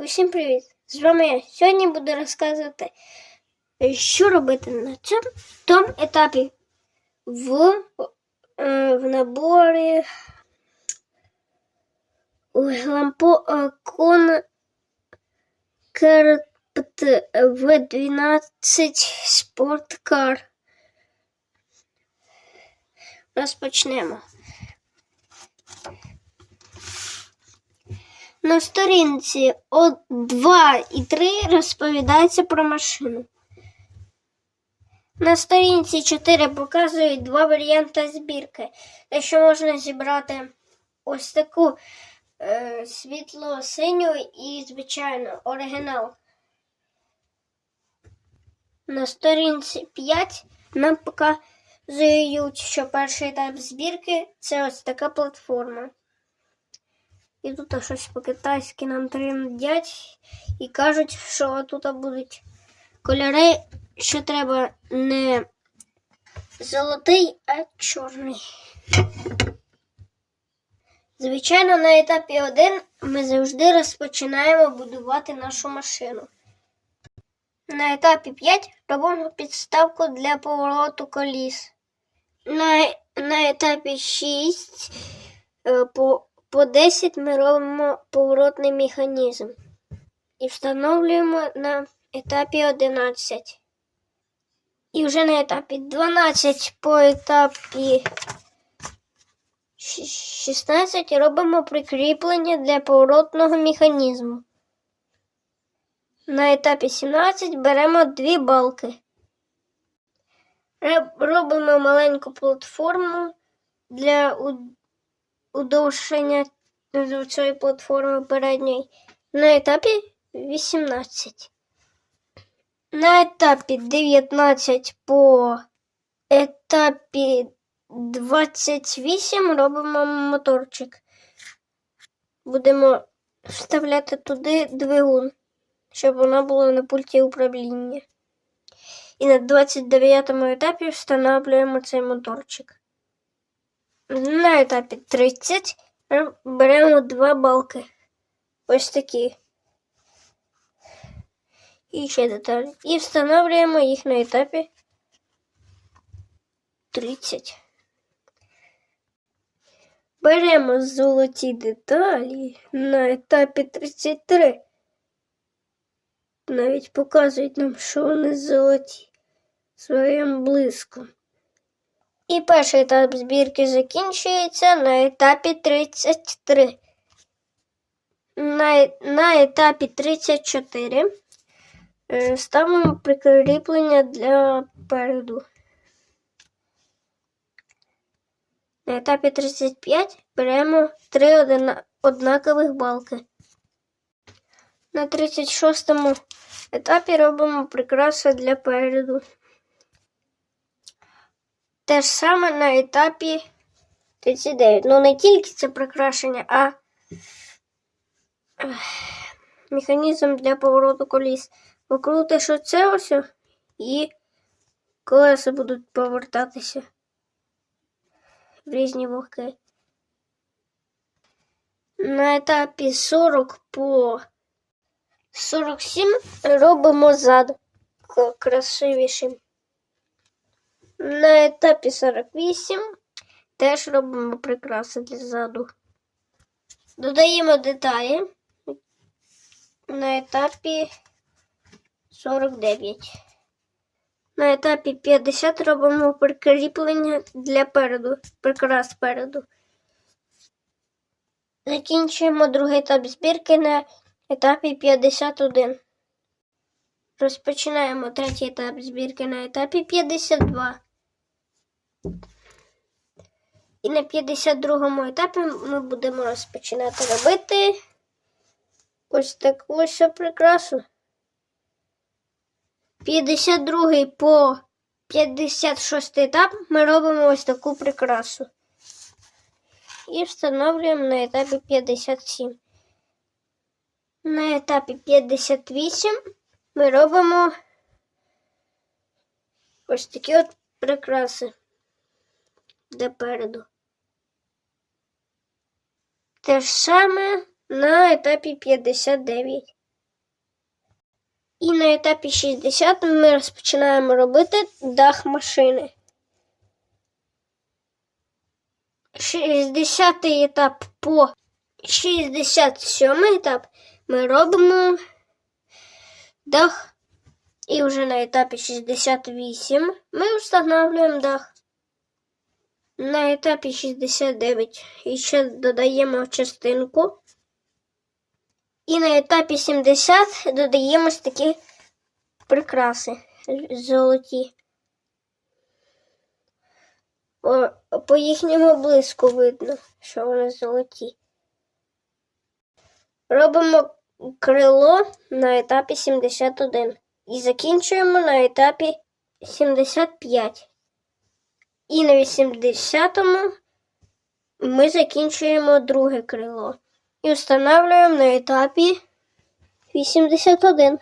Усім привіт! З вами я. Сьогодні буду розказувати, що робити на цьому етапі в, е, в наборі лампо е, кон КРПТ В12 спорткар. Розпочнемо. На сторінці 2 і 3 розповідається про машину. На сторінці 4 показують два варіанти збірки, де що можна зібрати ось таку е, світло-синю і, звичайно, оригінал. На сторінці 5 нам показують, що перший етап збірки це ось така платформа. І тут щось по-китайськи нам трендять і кажуть, що тут будуть кольори, що треба не золотий, а чорний. Звичайно, на етапі 1 ми завжди розпочинаємо будувати нашу машину. На етапі 5 робимо підставку для повороту коліс. На, на етапі 6 е, по по 10 ми робимо поворотний механізм і встановлюємо на етапі 11. І вже на етапі 12 по етапі 16 робимо прикріплення для поворотного механізму. На етапі 17 беремо дві балки. Робимо маленьку платформу для удовження цієї платформи передньої на етапі 18. На етапі 19 по етапі 28 робимо моторчик. Будемо вставляти туди двигун, щоб вона була на пульті управління. І на 29 етапі встановлюємо цей моторчик. На етапі 30 беремо два балки. Ось такі. І ще деталі. І встановлюємо їх на етапі 30. Беремо золоті деталі на етапі 33. Навіть показують нам, що вони золоті своїм блиском. І перший етап збірки закінчується на етапі 33. На на етапі 34 е, ставимо прикріплення для переду. На етапі 35 беремо три однакових балки. На 36 етапі робимо прикраси для переду. Те ж саме на етапі 39. Ну, не тільки це прикрашення, а механізм для повороту коліс. Викрутиш оце ось і колеса будуть повертатися в різні вогки. На етапі 40 по 47 робимо зад красивішим. На етапі 48 теж робимо прикраси для заду. Додаємо деталі на етапі 49. На етапі 50 робимо прикріплення для переду, прикрас переду. Закінчуємо другий етап збірки на етапі 51. Розпочинаємо третій етап збірки на етапі 52. І на 52 етапі ми будемо розпочинати робити ось таку ось прикрасу. 52 по 56 етап ми робимо ось таку прикрасу. І встановлюємо на етапі 57. На етапі 58 ми робимо ось такі от прикраси допереду. Те ж саме на етапі 59. І на етапі 60 ми розпочинаємо робити дах машини. 60 етап по 67 етап ми робимо дах. І вже на етапі 68 ми встановлюємо дах. На етапі 69 і ще додаємо частинку. І на етапі 70 додаємо ось такі прикраси золоті. О, по їхньому блиску видно, що вони золоті. Робимо крило на етапі 71 і закінчуємо на етапі 75. І на 80-му ми закінчуємо друге крило і встановлюємо на етапі 81.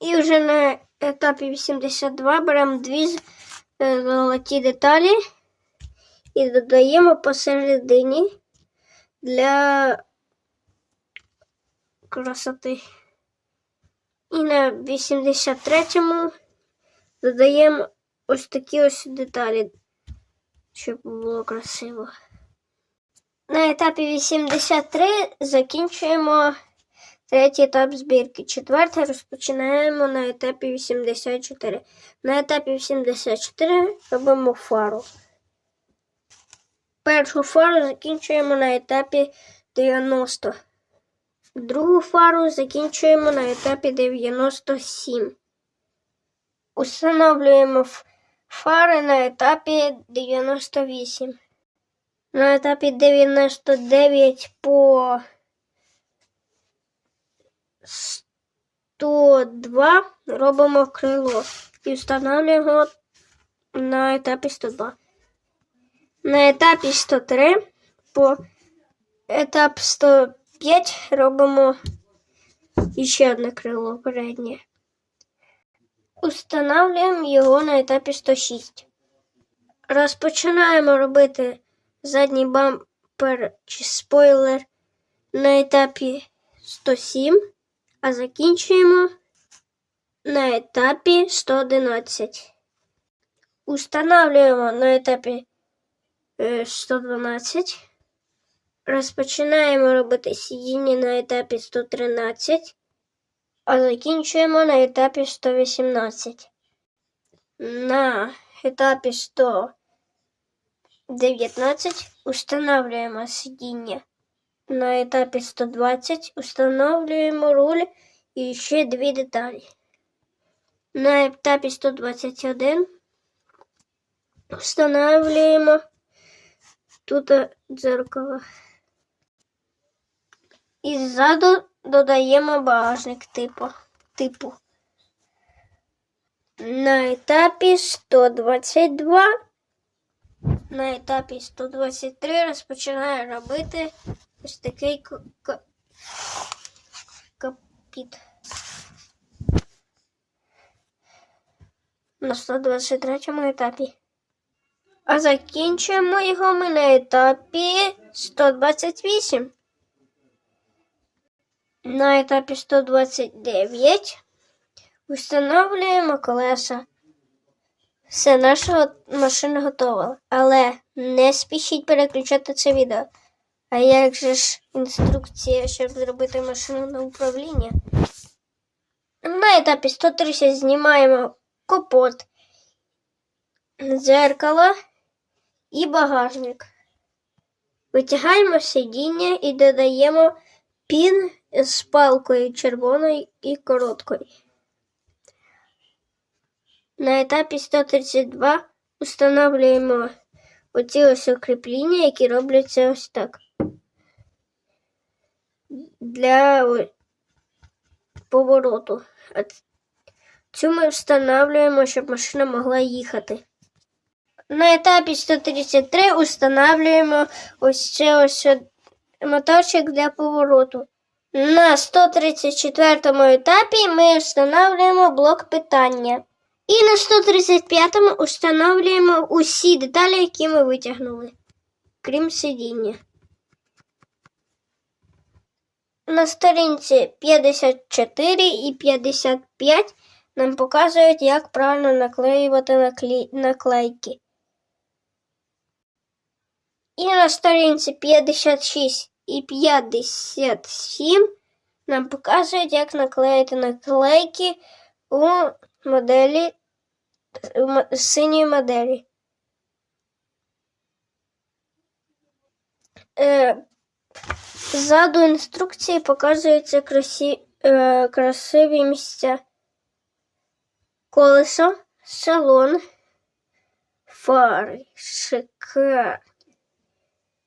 І вже на етапі 82 беремо дві е, золоті деталі і додаємо посередині для красоти. І на 83-му додаємо ось такі ось деталі, щоб було красиво. На етапі 83 закінчуємо третій етап збірки. Четвертий розпочинаємо на етапі 84. На етапі 84 робимо фару. Першу фару закінчуємо на етапі 90. Другу фару закінчуємо на етапі 97. Установлюємо ф- фари на етапі 98. На етапі 99 по 102 робимо крило і встановлюємо на етапі 102. На етапі 103 по етап 105 робимо ще одне крило переднє. Установлюємо його на етапі 106. Розпочинаємо робити задній бампер чи спойлер на етапі 107, а закінчуємо на етапі 111. Установлюємо на етапі е, 112. Розпочинаємо робити сидіння на етапі 113, а закінчуємо на етапі 118. На етапі 119 установлюємо сидіння. На етапі 120 установлюємо руль і ще дві деталі. На етапі 121 встановлюємо тут дзеркало. І ззаду додаємо багажник типу. типу. На етапі 122, на етапі 123 розпочинаю робити ось такий капіт. На 123 етапі. А закінчуємо його ми на етапі 128. На етапі 129 встановлюємо колеса. Все, наша машина готова. Але не спішіть переключати це відео. А як же ж інструкція, щоб зробити машину на управління? На етапі 130 знімаємо капот, дзеркало і багажник. Витягаємо сидіння і додаємо пін з палкою червоною і короткою. На етапі 132 встановлюємо оці ось укріплення, які робляться ось так. Для повороту. А цю ми встановлюємо, щоб машина могла їхати. На етапі 133 встановлюємо ось це ось моторчик для повороту. На 134 етапі ми встановлюємо блок питання. І на 135-му встановлюємо усі деталі, які ми витягнули, крім сидіння. на сторінці 54 і 55 нам показують, як правильно наклеювати наклі... наклейки. І на сторінці 56 і 57 нам показують, як наклеїти наклейки у моделі у синьої моделі. Е, Ззаду інструкції показуються красі... е, красиві місця. Колесо, салон, фари, шикар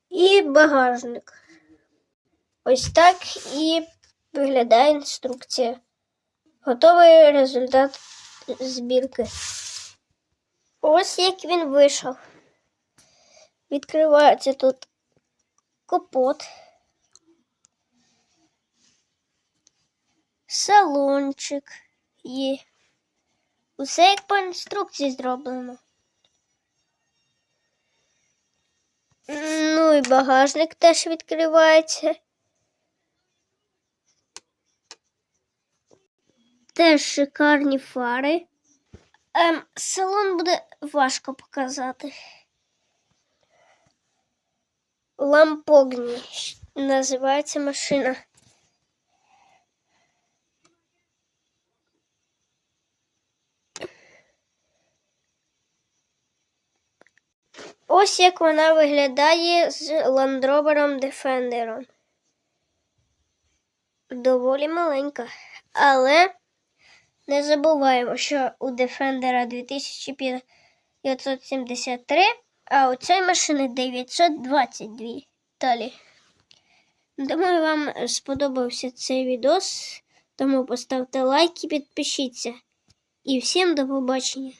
і багажник. Ось так і виглядає інструкція. Готовий результат збірки. Ось як він вийшов. Відкривається тут капот. салончик є. Усе як по інструкції зроблено. Ну і багажник теж відкривається. Теж шикарні фари. Ем, салон буде важко показати. Лампогні називається машина. Ось як вона виглядає з Land Rover Defender. Доволі маленька. Але не забуваємо, що у Defender 2573, а у цієї машини 922 Далі. Думаю, вам сподобався цей відос. Тому поставте лайк і підпишіться. І всім до побачення!